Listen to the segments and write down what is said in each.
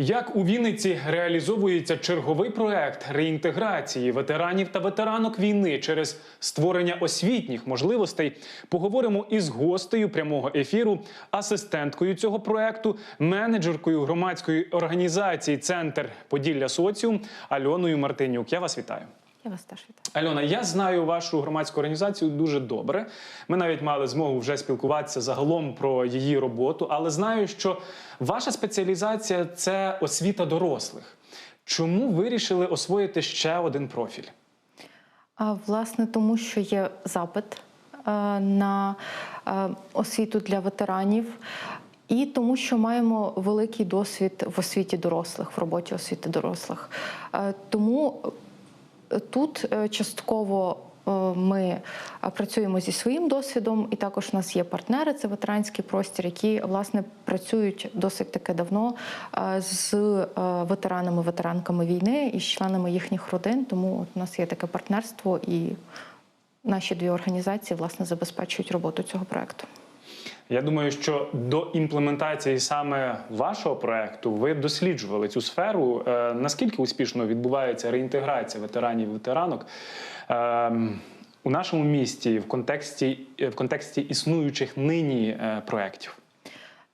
Як у Вінниці реалізовується черговий проект реінтеграції ветеранів та ветеранок війни через створення освітніх можливостей, поговоримо із гостею прямого ефіру, асистенткою цього проекту, менеджеркою громадської організації Центр Поділля Соціум Альоною Мартинюк. Я вас вітаю. Я вас теж вітаю. Альона, я знаю вашу громадську організацію дуже добре. Ми навіть мали змогу вже спілкуватися загалом про її роботу, але знаю, що ваша спеціалізація це освіта дорослих. Чому вирішили освоїти ще один профіль? А, Власне, тому що є запит е, на е, освіту для ветеранів. І тому, що маємо великий досвід в освіті дорослих, в роботі освіти дорослих. Тому тут е, частково е, ми е, працюємо зі своїм досвідом, і також у нас є партнери, це ветеранський простір, які власне працюють досить таки давно з ветеранами, ветеранками війни і з членами їхніх родин. Тому от у нас є таке партнерство, і наші дві організації власне забезпечують роботу цього проекту. Я думаю, що до імплементації саме вашого проекту ви досліджували цю сферу. Е, наскільки успішно відбувається реінтеграція ветеранів і ветеранок ем, у нашому місті в контексті, в контексті існуючих нині е, проєктів?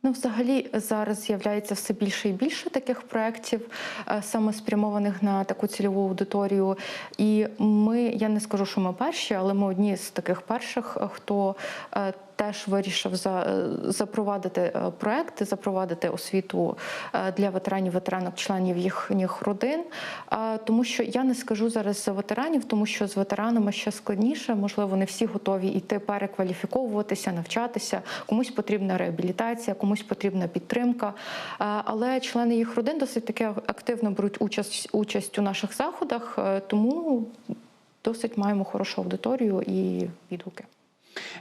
Ну, взагалі, зараз з'являється все більше і більше таких проєктів, е, саме спрямованих на таку цільову аудиторію. І ми, я не скажу, що ми перші, але ми одні з таких перших, е, хто е, теж вирішив за, е, запровадити проекти, запровадити освіту для ветеранів, ветеранок, членів їхніх родин. Тому що я не скажу зараз за ветеранів, тому що з ветеранами ще складніше. Можливо, не всі готові йти перекваліфіковуватися, навчатися. Комусь потрібна реабілітація, комусь потрібна підтримка. Але члени їх родин досить таки активно беруть участь, участь у наших заходах, тому досить маємо хорошу аудиторію і відгуки.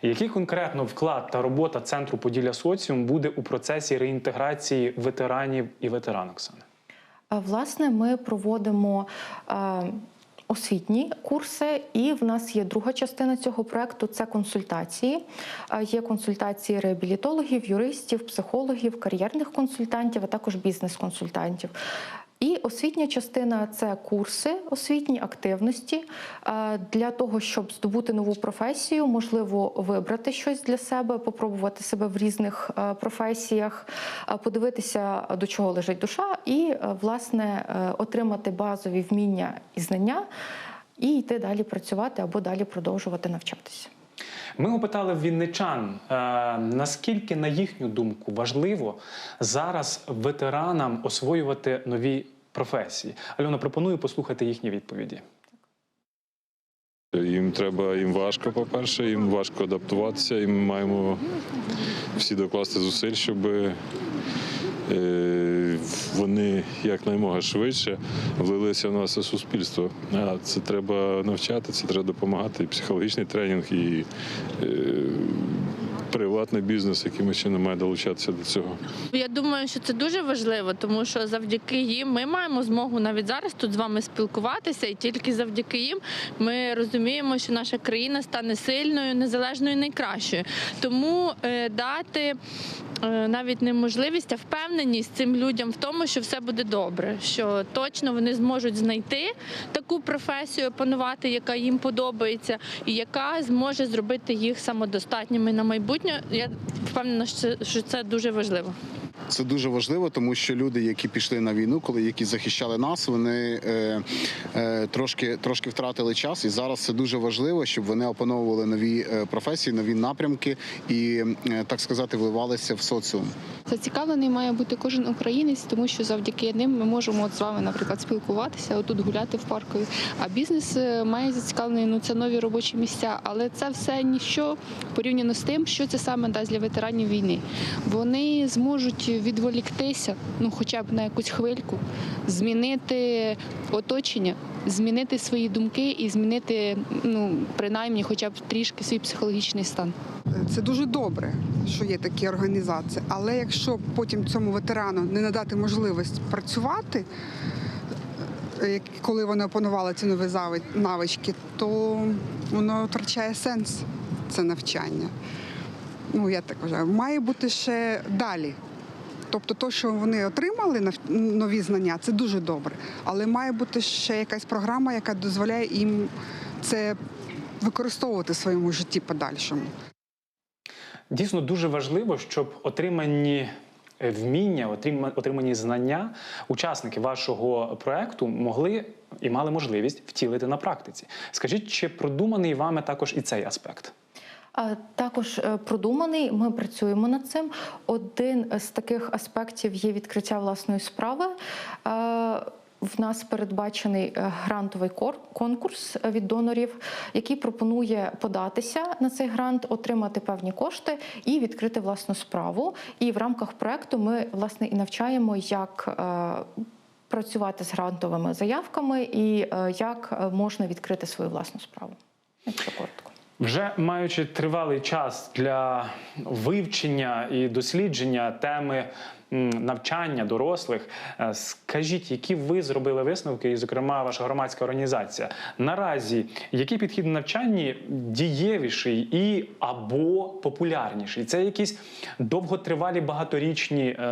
Який конкретно вклад та робота центру Поділля Соціум буде у процесі реінтеграції ветеранів і ветеранок саме? Власне, ми проводимо освітні курси, і в нас є друга частина цього проекту це консультації. Є консультації реабілітологів, юристів, психологів, кар'єрних консультантів, а також бізнес-консультантів. І освітня частина це курси, освітні активності е, для того, щоб здобути нову професію, можливо, вибрати щось для себе, попробувати себе в різних е, професіях, е, подивитися, до чого лежить душа, і власне отримати базові вміння і знання, і йти далі працювати або далі продовжувати навчатися. Ми опитали вінничан, наскільки, на їхню думку, важливо зараз ветеранам освоювати нові професії. Альона, пропоную послухати їхні відповіді. Їм треба, їм важко, по-перше, їм важко адаптуватися, і ми маємо всі докласти зусиль, щоб е, вони якнаймога швидше влилися в наше суспільство. А це треба навчати, це треба допомагати. І психологічний тренінг, і е, приватний бізнес, яким чином має долучатися до цього. Я думаю, що це дуже важливо, тому що завдяки їм ми маємо змогу навіть зараз тут з вами спілкуватися, і тільки завдяки їм ми розуміємо, що наша країна стане сильною, незалежною, найкращою. Тому е, дати е, навіть не можливість, а впевненість цим людям в тому, що все буде добре, що точно вони зможуть знайти таку професію, опанувати, яка їм подобається, і яка зможе зробити їх самодостатніми на майбутнє. Я впевнена, що це, що це дуже важливо. Це дуже важливо, тому що люди, які пішли на війну, коли які захищали нас, вони е, е, трошки трошки втратили час, і зараз це дуже важливо, щоб вони опановували нові е, професії, нові напрямки і е, так сказати, вливалися в соціум. Зацікавлений має бути кожен українець, тому що завдяки ним ми можемо от з вами, наприклад, спілкуватися, отут гуляти в парку. А бізнес е, має зацікавлений ну це нові робочі місця, але це все ніщо порівняно з тим, що це саме дасть для ветеранів війни. Вони зможуть відволіктися, ну хоча б на якусь хвильку, змінити оточення, змінити свої думки і змінити, ну принаймні, хоча б трішки свій психологічний стан. Це дуже добре, що є такі організації. Але якщо потім цьому ветерану не надати можливість працювати, е, коли вони опанували ці нові навички, то воно втрачає сенс це навчання. Ну, я так вважаю. Має бути ще далі. Тобто, то, що вони отримали нові знання, це дуже добре. Але має бути ще якась програма, яка дозволяє їм це використовувати в своєму житті подальшому. Дійсно дуже важливо, щоб отримані е, вміння, отрима- отримані знання учасники вашого проекту могли і мали можливість втілити на практиці. Скажіть, чи продуманий вами також і цей аспект? Також е, продуманий. Ми працюємо над цим. Один з таких аспектів є відкриття власної справи. Е, В нас передбачений е, грантовий конкурс від донорів, який пропонує податися на цей грант, отримати певні кошти і відкрити власну справу. І в рамках проекту ми власне і навчаємо, як працювати з грантовими заявками і як можна відкрити свою власну справу. Якщо коротко. Вже маючи тривалий час для вивчення і дослідження теми навчання дорослих, е, скажіть, які ви зробили висновки, і, зокрема, ваша громадська організація, наразі який підхід в навчанні дієвіший і або популярніший? Це якісь довготривалі багаторічні е,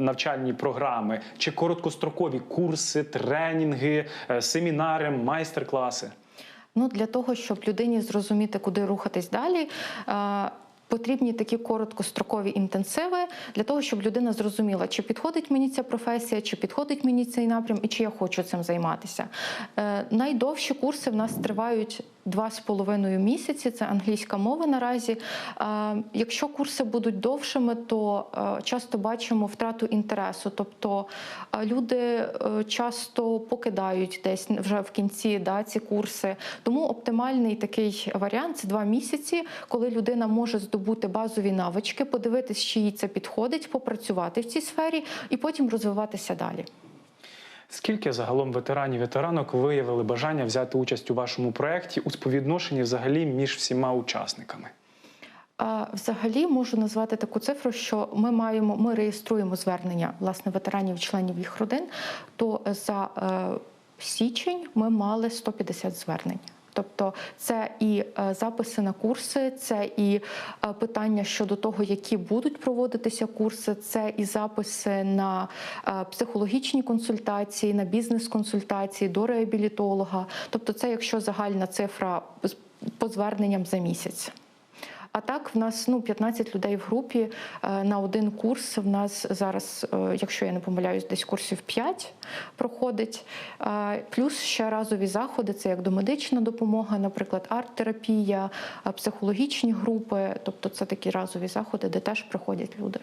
навчальні програми, чи короткострокові курси, тренінги, е, семінари, майстер-класи? Ну, для того, щоб людині зрозуміти, куди рухатись далі. е, Потрібні такі короткострокові інтенсиви для того, щоб людина зрозуміла, чи підходить мені ця професія, чи підходить мені цей напрям, і чи я хочу цим займатися. Е, найдовші курси в нас тривають два з половиною місяці. Це англійська мова наразі. Якщо курси будуть довшими, то е, часто бачимо втрату інтересу. Тобто е, люди е, часто покидають десь вже в кінці да, ці курси. Тому оптимальний такий варіант це два місяці, коли людина може здобути базові навички, подивитись, чи їй це підходить, попрацювати в цій сфері і потім розвиватися далі. Скільки загалом ветеранів ветеранок виявили бажання взяти участь у вашому проєкті у співвідношенні взагалі між всіма учасниками? Взагалі можу назвати таку цифру, що ми маємо, ми реєструємо звернення власне ветеранів членів їх родин. То за е, січень ми мали 150 звернень. Тобто це і е, записи на курси, це і е, питання щодо того, які будуть проводитися курси, це і записи на е, психологічні консультації, на бізнес-консультації до реабілітолога. Тобто, це якщо загальна цифра по зверненням за місяць. А так, в нас ну 15 людей в групі е, на один курс. В нас зараз, е, якщо я не помиляюсь, десь курсів 5 проходить. Е, Плюс ще разові заходи, це як домедична допомога, наприклад, арт-терапія, психологічні групи. Тобто це такі разові заходи, де теж приходять люди.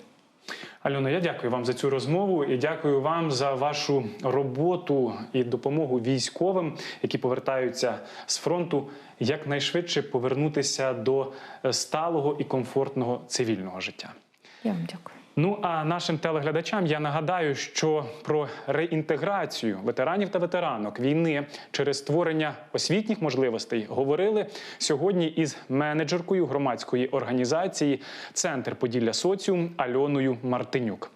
Альона, я дякую вам за цю розмову і дякую вам за вашу роботу і допомогу військовим, які повертаються з фронту, якнайшвидше повернутися до е, сталого і комфортного цивільного життя. Я вам дякую. Ну а нашим телеглядачам я нагадаю, що про реінтеграцію ветеранів та ветеранок війни через створення освітніх можливостей говорили сьогодні із менеджеркою громадської організації Центр Поділля Соціум Альоною Мартинюк.